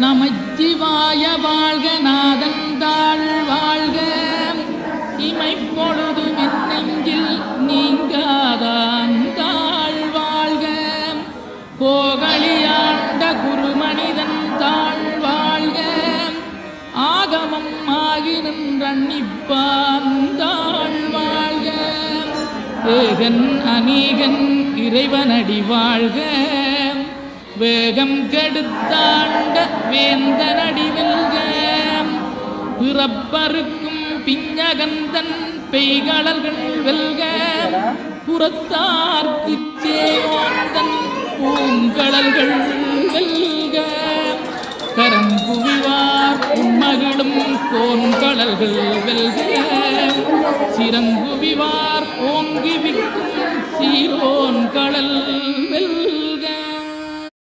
நமச்சிவாய வாழ்க நாதந்தாள் வாழ்க. இமை பொழுது நெஞ்சில் நீங்காதான் தாழ் வாழ்க. கோகலியாண்ட குருமனிதன் தாழ் வாழ்க. ஆகமம் ஆகி நின்றன்னிப்பான் தாழ் வாழ்க. ஏகன் அநீகன் இறைவனடி வாழ்க. வேகம் கெடுத்தாள் வேந்தனடி வெல்க. பிறப்பருக்கும் பிஞ்சகந்தன் பெய்களர்கள் வெல்க. புறத்தார்க்கு சேவோந்தன் பூங்கடல்கள் வெல்க. கரங்குவிவார் உண்மகளும் கோன்கடல்கள் வெல்க. சிறங்குவிவார் ஓங்கி விக்கும் சீரோன்